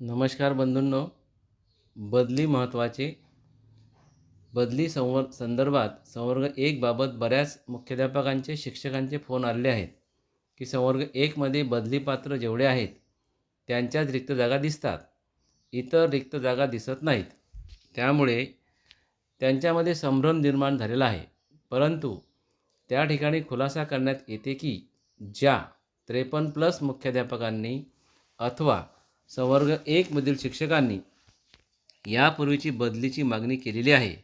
नमस्कार बंधूंनो. बदली महत्त्वाचे. बदली संवर संदर्भात संवर्ग एकबाबत बऱ्याच मुख्याध्यापकांचे शिक्षकांचे फोन आले आहेत की संवर्ग एकमध्ये बदली पात्र जेवढे आहेत त्यांच्याच रिक्त जागा दिसतात. इतर रिक्त जागा दिसत नाहीत. त्यामुळे त्यांच्यामध्ये संभ्रम निर्माण झालेला आहे. परंतु त्या ठिकाणी खुलासा करण्यात येते की ज्या त्रेपन्न प्लस मुख्याध्यापकांनी अथवा संवर्ग एकमधील शिक्षकांनी यापूर्वीची बदलीची मागणी केलेली आहे.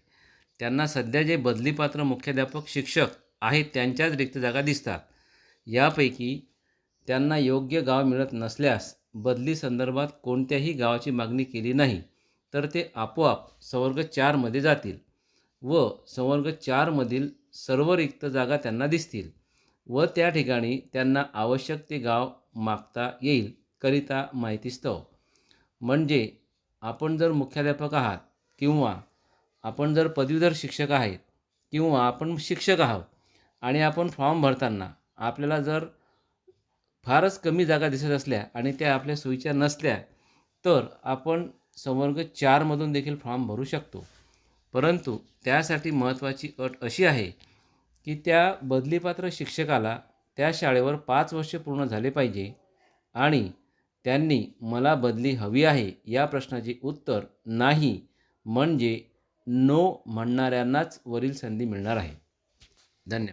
त्यांना सध्या जे बदलीपात्र मुख्याध्यापक शिक्षक आहेत त्यांच्याच रिक्त जागा दिसतात. यापैकी त्यांना योग्य गाव मिळत नसल्यास बदली संदर्भात कोणत्याही गावाची मागणी केली नाही तर ते आपोआप संवर्ग चारमध्ये जातील व संवर्ग चारमधील सर्व रिक्त जागा त्यांना दिसतील व त्या ठिकाणी त्यांना आवश्यक ते गाव मागता येईल. करिता माहितीस्तव म्हणजे आपण जर मुख्याध्यापक आहात किंवा आपण जर पदवीधर शिक्षक आहेत किंवा आपण शिक्षक आहोत आणि आपण फॉर्म भरताना आपल्याला जर फारच कमी जागा दिसत असल्या आणि त्या आपल्या सोयीच्या नसल्या तर आपण संवर्ग चारमधून देखील फॉर्म भरू शकतो. परंतु त्यासाठी महत्त्वाची अट अशी आहे की त्या बदलीपात्र शिक्षकाला त्या शाळेवर पाच वर्ष पूर्ण झाले पाहिजे आणि त्यांनी मला बदली हवी आहे या प्रश्नाचे उत्तर नाही म्हणजे नो म्हणणाऱ्यांनाच वरील संधी मिळणार आहे. धन्यवाद.